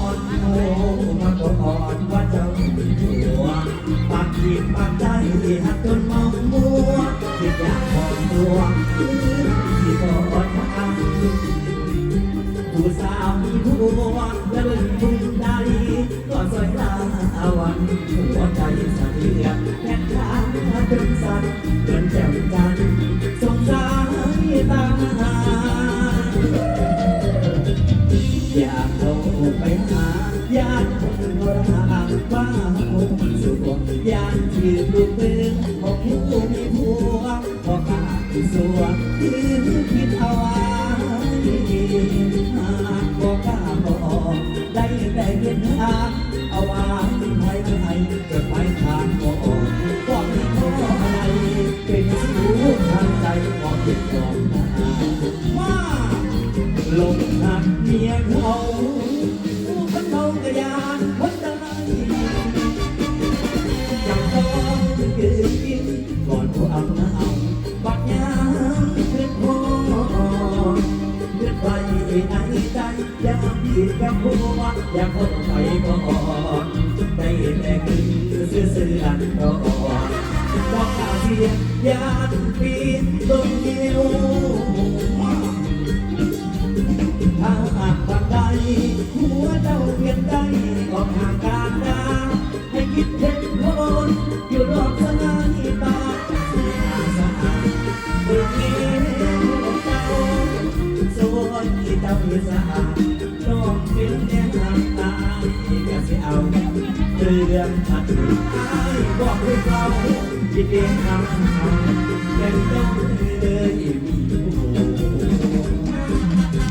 อ่อนโอ้มาก็อ่อนว่าเจ้าหัวปากขีดปากใจหักจนมองมัวคิดอยากมองตัวที่ก็อ่อนทางผู้สาวมีผัวและเบิ่งทุ่งใดก็สวยตาวันหัวใจสะเทือนแค่ขาเป็นสัตว์เดินแจ่มจันทร์สงสารตา ขญาติที่ลูกเบิ่งบอกให้ลูกมีผัวบอกกาที่สัวคือคิดเอาไว้หากบอกกล้าบอกได้แต่เห็นทาเอาไว้ให้ให้จดหมายทางบอกบอก็มีข้ออะไรเป็นสู้ทางใจบอกคิดก่อนนะว่าลงหักเมียเขาผู้คนเขากระยานคนใดยัง อยากพ้นไปก่อนได้เห็นแต่คือซื้อซื้อันรอนบอกข่าวเสียยานปีนต้นเดียวถ้าหากวันใดหัวเจ้าเปลี่ยนใจออกห่างกันนะให้คิดเห็น รื่องอันบอกให้เขาคิดเองทำเอาเป็นต้องเลยมีผู้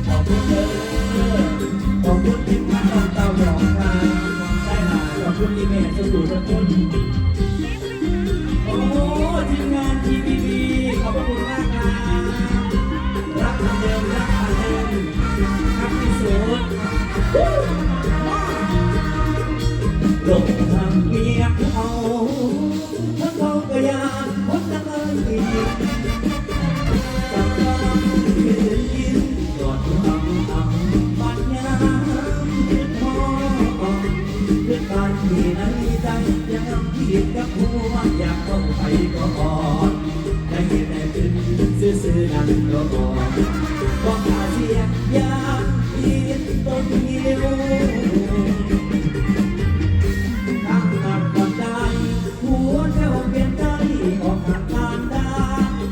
ขอบคุณเด้อขอบคุณทีมานของเตาหยอครับได้หลายขอบคุณที่แม่สุดุทุกคน คิดกับหัวอยากเข้าไปก่อนได้แต่ขึ้นซื่อๆนั่นก็บอกบอกขาเสียยามยินต้นเหี่ยวทางหักกับใจหัวเจ้าเปลี่ยนใจออกห่างการดา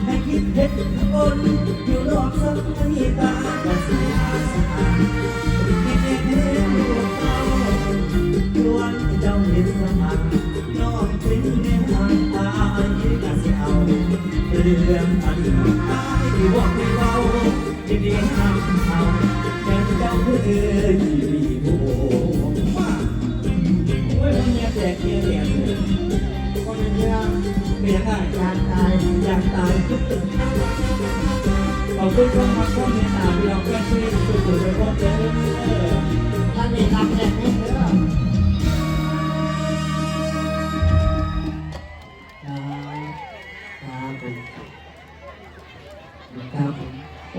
ให้คิดเห็นคนอยู่รอบสักนิตาก็เสียสา รื่องอดีตายที่บอกไม่เบาที่เดียงทำเอาแค่เจ้าเพื่อนมีโอ้ว่าโอ้ยมันเนี่ยแจกเกียเหรียญเลยคนเดียวเมียได้อยากตายอยากตายขอบคุณทุกคนที่เมตตาพี่น้องแฟนเงสุดๆเลยพ่อเจ้าท่านนี้รับแจกให้เด้อ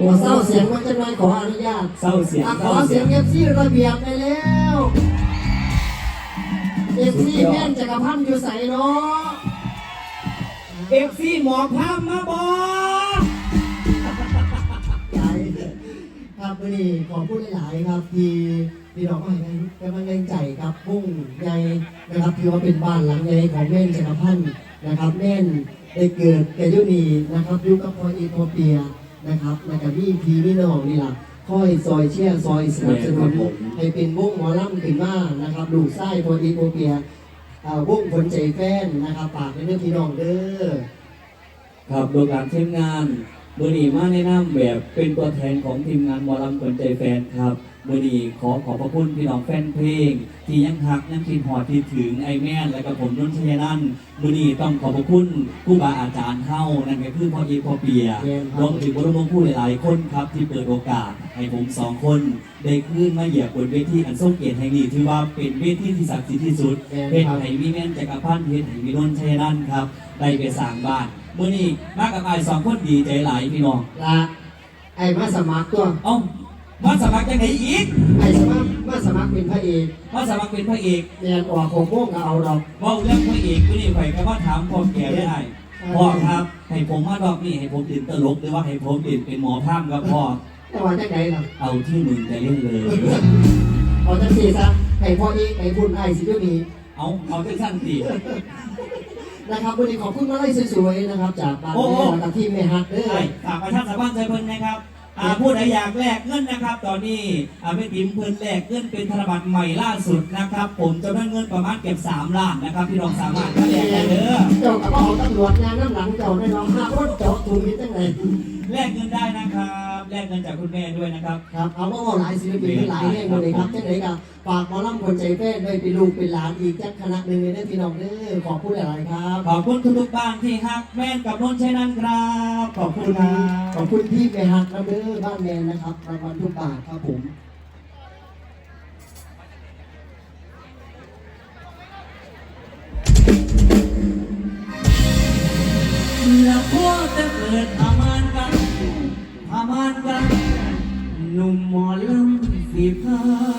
อ้เศร้าเสียงมันจะน้อยขออนุญาตเศร้าเสียงอะขเศร้าอเสีเสียยงงเอฟซีระเบียบไปแล้วเอฟซีแม่นจักรพันธ์อยู่ใส่เนาะเอฟซีหมอพามมาบอกใหญ่ครับวันนี้ขอพูดหลายๆครับที่พี่น้องให้กำลังแรงใจครับพุ่งใหญ่นะครับที่ว่าเป็นบ้านหลังใหญ่ของแม่นจักรพันธ์นะครับแม่นได้เกิดแก่ยุนีนะครับอยุคกับพออีโทเปีย นะครับแล้วก็มีพีมีน้องนี่ล่ะคอยซอยเชียร์ซอยสนับสนุนให้เป็นวงหมอลำขึ้นมานะครับลูกไส้พออีโทเปียอ่าวงผลใจแฟนนะครับฝากในเรื่องพี่น้องเด้อครับโดยการทีมงานมือนีมาแนะนำแบบเป็นตัวแทนของทีมงานหมอลำขวัญใจแฟนครับ มือนีขอขอบพระคุณพี่น้องแฟนเพลง ที่ยังหักยังคิดหอดที่ถึงไอแม่นและกับผมนุ่นชยนันท์มือนีต้องขอบพระคุณผู้บาอาจารย์เฮานั่นก็คือพ่ออีพ่อเปียรวมถึงบรมผู้หลายๆคนครับ ที่เปิดโอกาสให้ผมสองคนได้ขึ้นมาเหยียบบนเวทีอันทรงเกียรติแห่งนี้ถือว่าเป็นเวทีที่ศักดิ์สิทธิ์ที่สุดแม่นครับเป็นไหมีแม่นจักรพันธ์เพชรไหมีนนท์ชัยนันท์ครับได้ไปสร้างบ้านมื่อนี้มากับไอ้ายสองคนดีใจหลายพี่น้องละไอ้มาสมัครตัวเอ้า มาสมัครจังไหนอีกไอ้สมัครมาสมัครเป็นพระเอกมาสมัครเป็นพระเอกเรียนออกโคโก้ก็เอาดอกเว่าเรื่องพระเอกกูนี่ไผ่ก็ว่าถามพ่อแก่ได้ไงพ่อครับให้ผมมารอบนี้ให้ผมตื่นตลกหรือว่าให้ผมตื่นเป็นหมอพามครับพ่อแต่ว่าจังไหนล่ะเอาที่มึงจะเล่นเลยเอาจังสี่ซะให้พ่อนี้ให้คุณไอ้สิด้วยนี้เอาเอาที่สั้นสินะครับวันนี้ขอบคุณมาไล่สวยๆนะครับ จากบางโอ้แม่นะครับที่ไม่ฮักเด้อใช่ฝากประชาสัมพันธ์ใจเพิ่นนะครับ อ่าผู้ใดอยากแลกเงินนะครับ ตอนนี้อ่าแม่ติ๋มเพิ่นแลกเงินเป็นธนบัตรใหม่ล่าสุดนะครับ ผมจำนวนเงินประมาณเก็บ3ล้านนะครับพี่น้องสามารถมาแลกได้เด้อเจ้ากับว่าเอาตำรวจงานน้ำหลังเจ้าได้ลองห้าคนเจาะถุงนี้จังไหนแลกเงินได้นะครับ แลกเงินจากคุณแม่ด้วยนะครับ ครับเอาว่าเอาหลายศิลปินหลายแห่งเลยครับจังไหนกับฝากหมอลำคนใจแป้นด้วยเป็นลูกเป็นหลานอีกจักคณะหนึ่งเลยนะพี่น้องเด้อขอบคุณหลายๆครับ ขอบคุณทุกๆบ้านที่ฮักแม่นกับนนท์ชัยนันท์ครับ ขอบคุณครัขอบบคุณพี่ไปฮักนะเด้อบ้านแมนนะครับรางวัลทุกบาทครับผมานกันอามานกันหนุ่มหมอลำสีผ้า